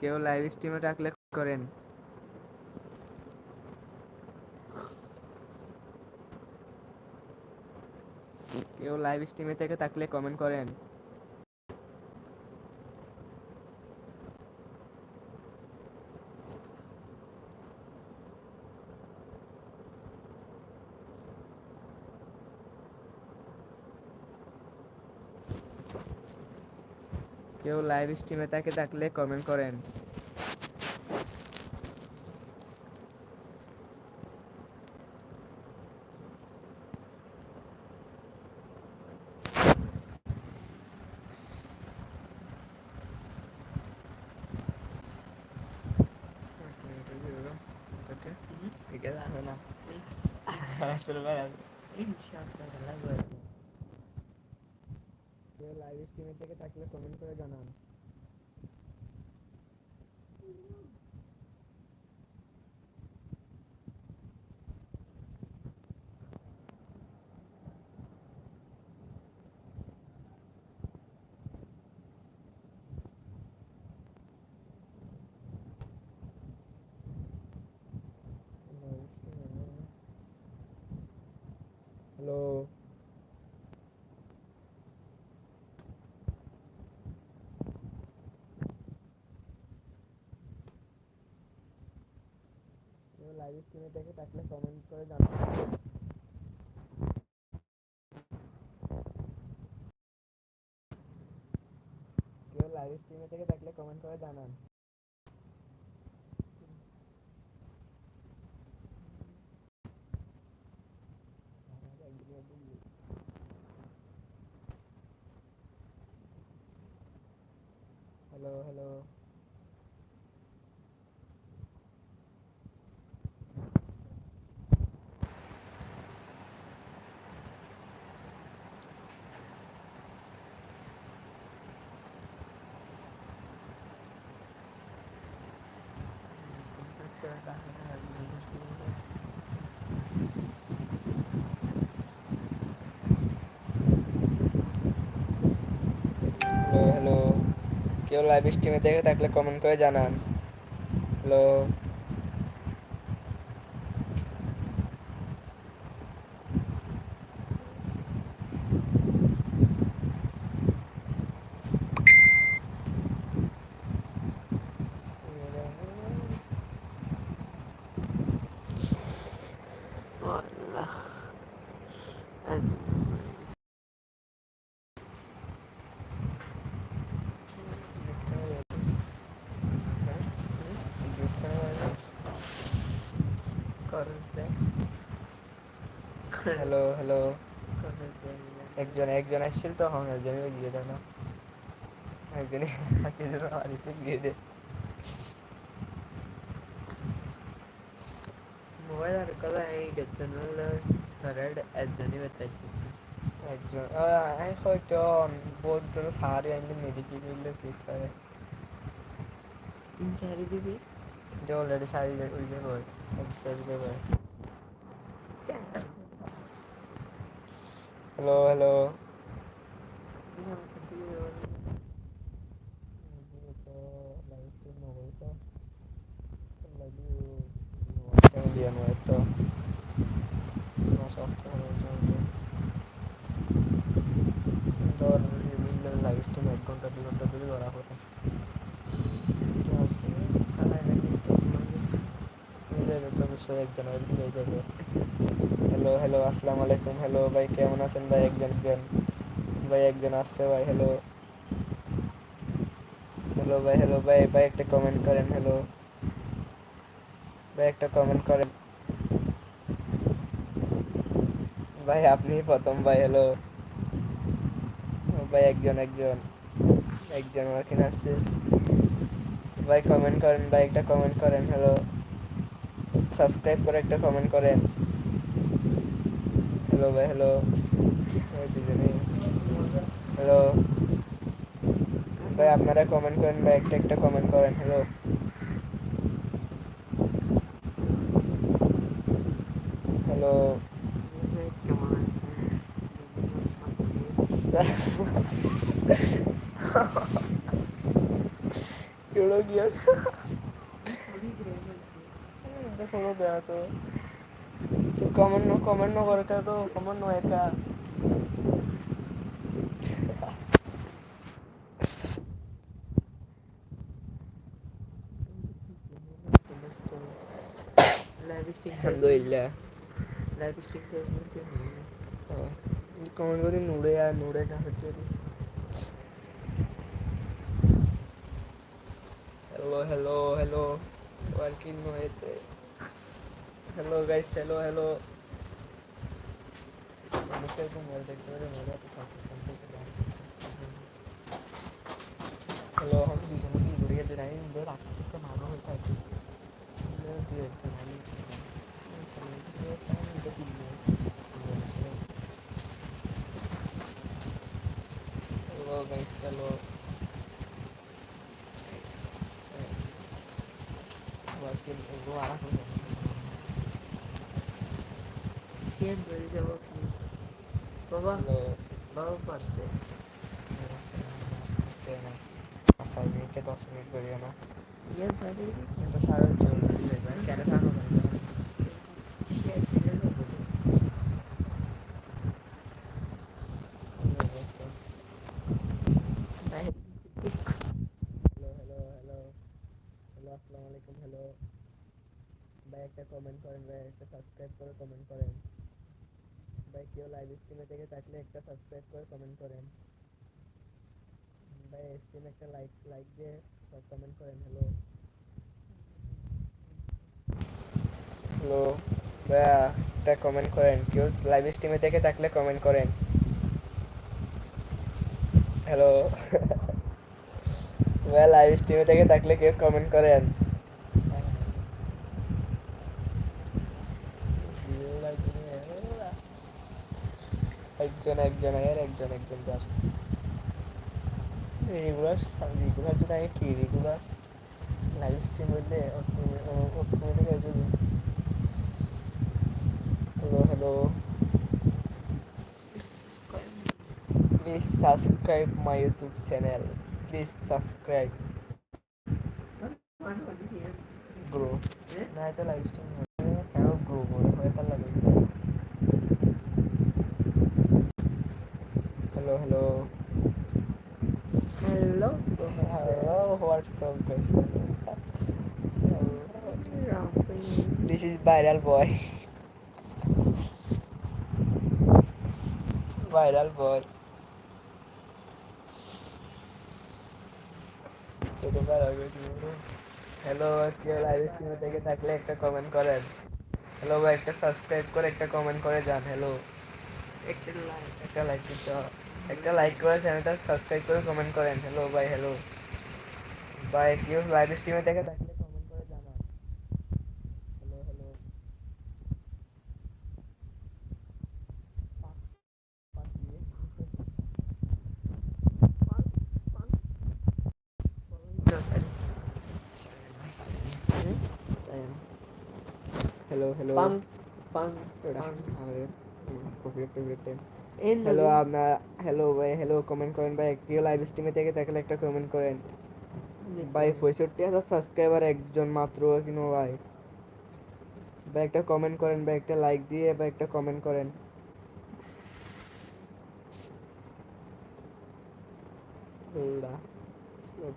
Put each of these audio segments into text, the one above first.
কেউ লাইভ স্ট্রিমে ডাকলে করেন। কেউ লাইভ স্ট্রিমে থেকে থাকলে কমেন্ট করেন। কেউ লাইভ স্ট্রিমে থেকে থাকলে কমেন্ট করেন। কেউ লাইভ স্ট্রিমে থেকে থাকলে কমেন্ট করে জানান হ্যালো কেউ লাইভ স্ট্রিমে দেখে থাকলে কমেন্ট করে জানান। কেউ লাইভ স্ট্রিমে থেকে থাকলে কমেন্ট করে জানান হ্যালো হ্যালো হ্যালো হ্যালো কেউ লাইভ স্ট্রিমে দেখে থাকলে কমেন্ট করে জানান। হ্যালো হ্যালো হ্যালো একজন একজন আসছিল তো হ্যাঁ একজনই গিয়ে দেয় না একজনই একজন বাড়িতে গিয়ে দে വെള്ളർക്കത് ആയിരത്തിനുള്ള ഹരഡ് എജ്ജനെ വെച്ചു একজন আমি হয়তো বলতো সারি আনলে মেদিকে বললে পিঠারে ইন সারি দিবি যে অলরেডি সারি ওই যে হয় সব সারি দেবে হ্যালো হ্যালো অবশ্যই একজন হয়ে যাবে হ্যালো হ্যালো আসসালামু আলাইকুম হ্যালো ভাই, কেমন আছেন? ভাই, একজন একজন। ভাই, একজন আসছে, ভাই হ্যালো হ্যালো ভাই হ্যালো ভাই ভাই, একটা কমেন্ট করেন হ্যালো ভাই, একটা কমেন্ট করেন। ভাই, আপনি প্রথম, ভাই হ্যালো ভাই, একজন একজন। একজন ওখানে আছে ভাই কমেন্ট করেন ভাই একটা কমেন্ট করেন হ্যালো সাবস্ক্রাইব করে একটা কমেন্ট করেন. হ্যালো ভাই হ্যালো হ্যালো ভাই, আপনারা কমেন্ট করেন ভাই একটা একটা কমেন্ট করেন হ্যালো কেউ ফলো গিয়া ফলো দেওয়া তো কমেন্ট ন কমেন্ট ন করে তো কমেন্ট ন একা লাইভ স্ট্রিম আলহামদুলিল্লাহ লাইভ স্ট্রিম সেলসম্যান কমেন্ট করি নুড়ে আর নুড়ে না হচ্ছে হ্যালো হ্যালো হ্যালো ওয়ার্কিং হয়েছে হ্যালো গাইস হ্যালো হ্যালো মানুষের তো মোবাইল দেখতে পারে মজা তো হ্যালো আমি দুজনে কি ঘুরে গেছে নাই ধর Itu salah jual di sini. Kayak ada sana kan. CM channel ভাই হ্যালো হ্যালো হ্যালো হ্যালো আসসালামু আলাইকুম হ্যালো ভাই একটা কমেন্ট করেন ভাই একটা সাবস্ক্রাইব করে কমেন্ট করেন। ভাই, কেউ লাইভ স্ট্রিমে থেকে থাকলে একটা সাবস্ক্রাইব করে কমেন্ট করেন। ভাই স্ট্রিমে একটা লাইক লাইক দিয়ে সব কমেন্ট করেন হ্যালো হ্যালো ভাইয়া, একটা কমেন্ট করেন, কেউ লাইভ স্ট্রিমে থেকে থাকলে কমেন্ট করেন। হ্যালো ভাই লাইভ স্ট্রিমে থেকে থাকলে কেউ কমেন্ট করেন। একজন একজন আর একজন একজন যার। রেগুলার রেগুলার যদি আমি কি রেগুলার লাইভ স্ট্রিম হয়ে যাবে। Hello hello please subscribe my YouTube channel please subscribe grow না এটা লাইভ স্ট্রিম স্যারও গ্রো করে হয়ে তার লাগে hello hello hello hello WhatsApp guys this is viral boy viral boy hello কেউ লাইভ স্ট্রিমে থেকে থাকলে একটা কমেন্ট করেন হ্যালো ভাই একটা সাবস্ক্রাইব করে একটা কমেন্ট করে যান হ্যালো একটা লাইক একটা লাইক দিতে হবে। একটা লাইক করে চ্যানেলটা সাবস্ক্রাইব করে কমেন্ট করেন হ্যালো ভাই হ্যালো ভাই কেউ লাইভ স্ট্রিমে থেকে থাকলে কমেন্ট করে জানান হ্যালো হ্যালো হ্যালো হ্যালো পান পান। হ্যালো আপনার হ্যালো ভাই হ্যালো কমেন্ট করেন ভাই। কেউ লাইভ স্ট্রিমে থেকে থাকলে একটা কমেন্ট করেন। ভাই, পঁয়ষট্টি হাজার সাবস্ক্রাইবার একজন মাত্র, কিনো ভাই। ভাই, একটা কমেন্ট করেন বা একটা লাইক দিয়ে বা একটা কমেন্ট করেন।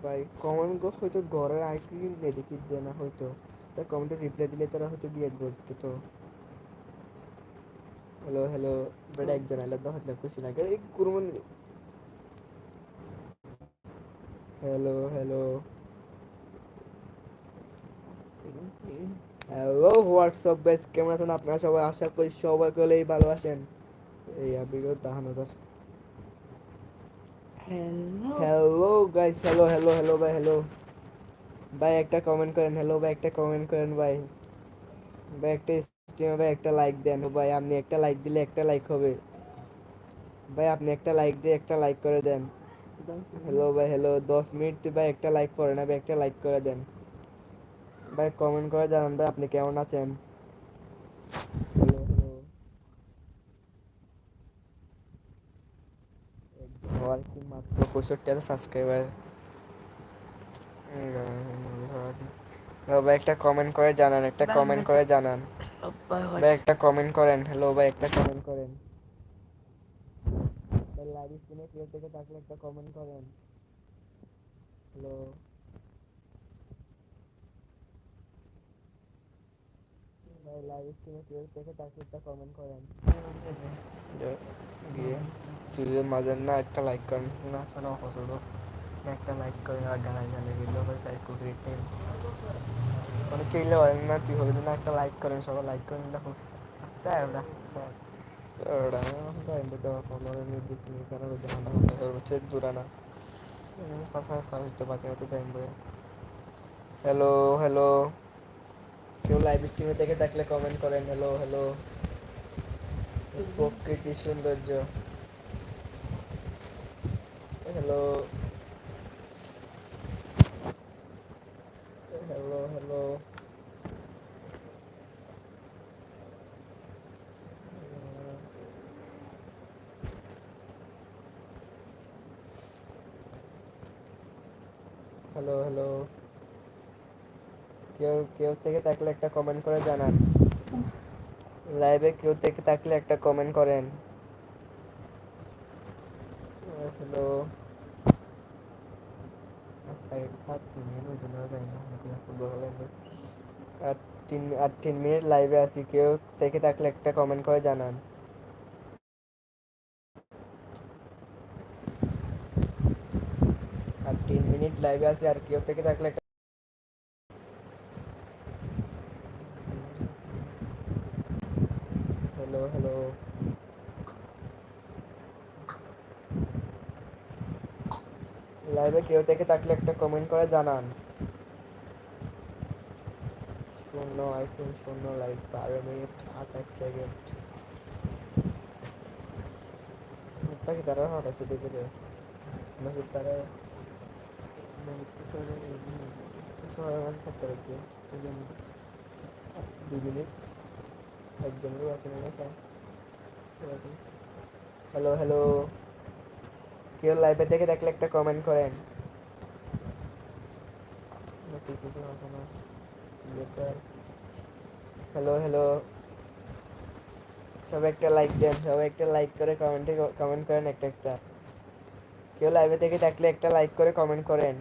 ভাই কমেন্ট হয়তো ঘরের আইকি নেগেটিভ দেয় না, হয়তো। তাই কমেন্টে রিপ্লাই দিলে তারা হয়তো গিয়ে করতো তো। হ্যালো হ্যালো বেটা, একজন আইলে তো হয়তো খুশি লাগে। এই কুরমন hello hello hello WhatsApp guys কেমন আছেন আপনারা সবাই? আশা করি সবাই কলেই ভালো আছেন। এই আবিগত তাহানদার hello guys hello hello hello ভাই হ্যালো ভাই একটা কমেন্ট করেন হ্যালো ভাই একটা কমেন্ট করেন ভাই। ভাই একটা স্ট্রিমে ভাই একটা লাইক দেন। ভাই আপনি একটা লাইক দিলে একটা লাইক হবে। ভাই আপনি একটা লাইক দিয়ে একটা লাইক করে দেন। হ্যালো ভাই হ্যালো দশ মিনিট ভাই একটা লাইক করে না ভাই একটা লাইক করে দেন। ভাই কমেন্ট করে জানান ভাই আপনি কেমন আছেন? কি মাত্র পঁয়ষট্টি হাজার সাবস্ক্রাইবার ভাই একটা কমেন্ট করে জানান একটা কমেন্ট করে জানান। ভাই একটা কমেন্ট করেন। হ্যালো ভাই একটা কমেন্ট করেন। ভাই লাইভ স্ট্রিমে কেউ থেকে থাকলে একটা কমেন্ট করেন। হ্যালো ভাই লাইভ স্ট্রিমে কেউ থেকে থাকলে একটা কমেন্ট করেন। গিয়ে চুলের মাঝে না একটা লাইক করেন। না শোনা পছন্দ একটা লাইক করেন আর গানা গানে ভিডিও করে সাইড মানে কেলে বলেন না তুই হবে? না একটা লাইক করেন সবাই লাইক করেন না খুব তাই আমার চাইব হ্যালো হ্যালো কেউ লাইভ স্ট্রিমে থেকে থাকলে কমেন্ট করেন হ্যালো হ্যালো প্রকৃতি সৌন্দর্য hello hello hello hello hello কেউ কেউ থেকে থাকলে একটা কমেন্ট করে জানান। লাইভে কেউ থেকে থাকলে একটা কমেন্ট করেন। হ্যালো আর তিন আর তিন মিনিট লাইভে আছি, কেউ থেকে থাকলে একটা কমেন্ট করে জানান আর তিন মিনিট লাইভে আছি আর কেউ থেকে থাকলে হ্যালো হ্যালো লাইভে কেউ থেকে থাকলে একটা কমেন্ট করে জানান। শূন্য আইফোন শূন্য লাইক বারো মিনিট, আঠাশ সেকেন্ড কি তারা, হঠাৎ শুধু করে তারা? সবাই আমার থাকতে পারছে দুই মিনিট একজনের বাকি নেই স্যার হ্যালো হ্যালো কেউ লাইভে থেকে দেখলে একটা কমেন্ট করেন। হ্যালো হ্যালো সবাই একটা লাইক দেন, সবাই একটা লাইক করে কমেন্টে কমেন্ট করেন একটা একটা। কেউ লাইভে থেকে থাকলে একটা লাইক করে কমেন্ট করেন।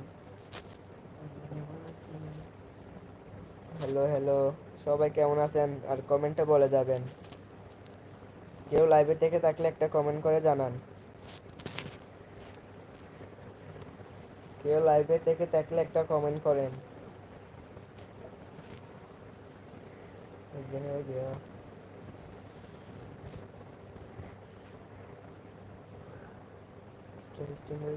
হ্যালো হ্যালো সবাই কেমন আছেন? আর কমেন্টে বলে যাবেন। কেউ লাইভে থেকে থাকলে একটা কমেন্ট করে জানান। কেউ লাইভে থেকে থাকলে একটা কমেন্ট করেন। হয়ে